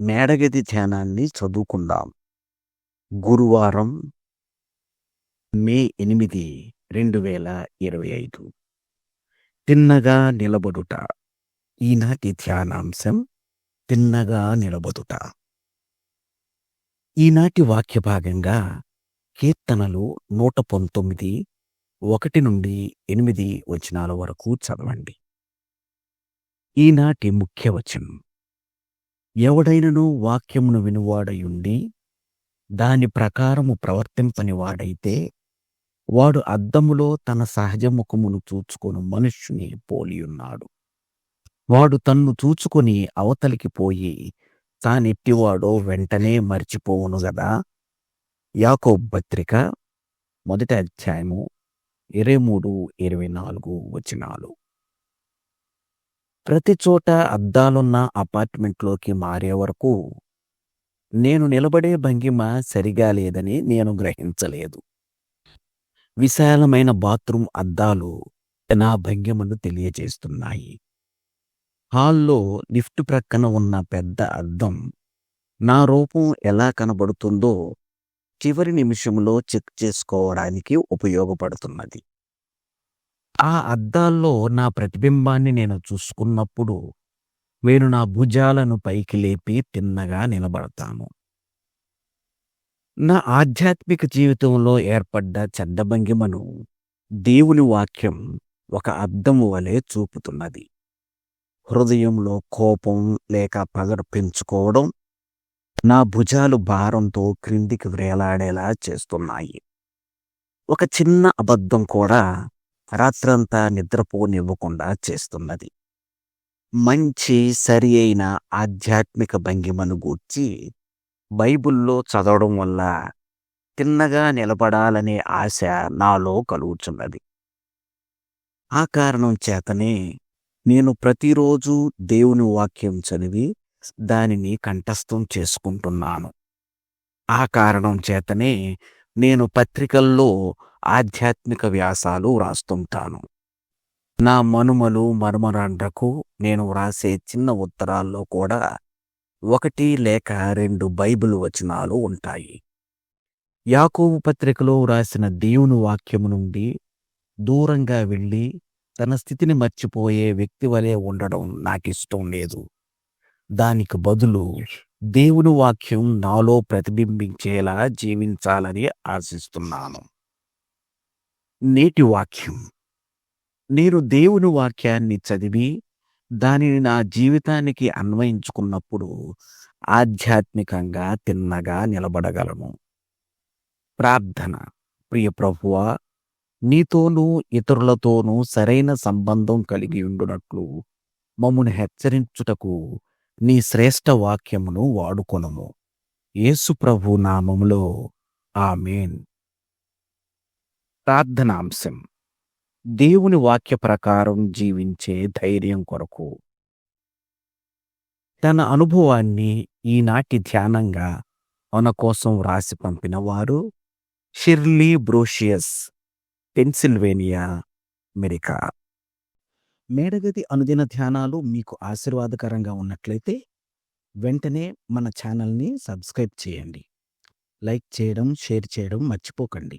మేడగది ధ్యానాన్ని చదువుకుందాం. గురువారం మే ఎనిమిది రెండు వేల ఇరవై ఐదు. తిన్నగా నిలబడుట. ఈనాటి ధ్యానాంశం తిన్నగా నిలబడుట. ఈనాటి వాక్య భాగంగా కీర్తనలు నూట పంతొమ్మిది ఒకటి నుండి ఎనిమిది వచనాల వరకు చదవండి. ఈనాటి ముఖ్య వచనం ఎవడైనను వాక్యమును వినువాడయుండి దాని ప్రకారము ప్రవర్తింపని వాడైతే వాడు అద్దములో తన సహజ ముఖమును చూచుకొను మనుష్యుని పోలియున్నాడు. వాడు తన్ను చూచుకొని అవతలికి పోయి తానెట్టివాడో వెంటనే మర్చిపోవును గదా. యాకోబ్ పత్రిక మొదటి అధ్యాయము ఇరవై మూడు ఇరవై నాలుగు వచనాలు. ప్రతి చోట అద్దాలున్న అపార్ట్మెంట్లోకి మారే వరకు నేను నిలబడే భంగిమ సరిగా లేదని నేను గ్రహించలేదు. విశాలమైన బాత్రూమ్ అద్దాలు నా భంగిమను తెలియజేస్తున్నాయి. హాల్లో లిఫ్ట్ ప్రక్కన ఉన్న పెద్ద అద్దం నా రూపం ఎలా కనబడుతుందో చివరి నిమిషంలో చెక్ చేసుకోవడానికి ఉపయోగపడుతున్నది. ఆ అద్దాల్లో నా ప్రతిబింబాన్ని నేను చూసుకున్నప్పుడు నేను నా భుజాలను పైకి లేపి తిన్నగా నిలబడతాను. నా ఆధ్యాత్మిక జీవితంలో ఏర్పడ్డ చెడ్డ భంగిమను దేవుని వాక్యం ఒక అద్దము వలె చూపుతున్నది. హృదయంలో కోపం లేక పగడు పెంచుకోవడం నా భుజాలు భారంతో క్రిందికి వేలాడేలా చేస్తున్నాయి. ఒక చిన్న అబద్ధం కూడా రాత్రంతా నిద్రపోనివ్వకుండా చేస్తున్నది. మంచి సరి అయిన ఆధ్యాత్మిక భంగిమను గూర్చి బైబిల్లో చదవడం వల్ల తిన్నగా నిలబడాలనే ఆశ నాలో కలుగుచున్నది. ఆ కారణం చేతనే నేను ప్రతిరోజు దేవుని వాక్యం చదివి దానిని కంఠస్థం చేసుకుంటున్నాను. ఆ కారణం చేతనే నేను పత్రికల్లో ఆధ్యాత్మిక వ్యాసాలు వ్రాస్తుంటాను. నా మనుమలు మర్మరాండ్రకు నేను వ్రాసే చిన్న ఉత్తరాల్లో కూడా ఒకటి లేక రెండు బైబిల్ వచనాలు ఉంటాయి. యాకోబు పత్రికలో వ్రాసిన దేవుని వాక్యము నుండి దూరంగా వెళ్ళి తన స్థితిని మర్చిపోయే వ్యక్తి వలె ఉండడం నాకిష్టం లేదు. దానికి బదులు దేవుని వాక్యం నాలో ప్రతిబింబించేలా జీవించాలని ఆశిస్తున్నాను. నేటి వాక్యం. నేను దేవుని వాక్యాన్ని చదివి దానిని నా జీవితానికి అన్వయించుకున్నప్పుడు ఆధ్యాత్మికంగా తిన్నగా నిలబడగలను. ప్రార్థన. ప్రియ ప్రభువా నీతోనూ ఇతరులతోనూ సరైన సంబంధం కలిగి ఉండునట్లు మమ్మను హెచ్చరించుటకు నీ శ్రేష్ఠ వాక్యమును వాడుకొనము. యేసు ప్రభు నామములో ఆమెన్. ప్రార్థనాంశం. దేవుని వాక్య ప్రకారం జీవించే ధైర్యం కొరకు. తన అనుభవాన్ని ఈనాటి ధ్యానంగా మన కోసం వ్రాసి పంపిన వారు షిర్లీ బ్రోషియస్ పెన్సిల్వేనియా అమెరికా. మేడగది అనుదిన ధ్యానాలు మీకు ఆశీర్వాదకరంగా ఉన్నట్లయితే వెంటనే మన ఛానల్ని సబ్స్క్రైబ్ చేయండి. లైక్ చేయడం షేర్ చేయడం మర్చిపోకండి.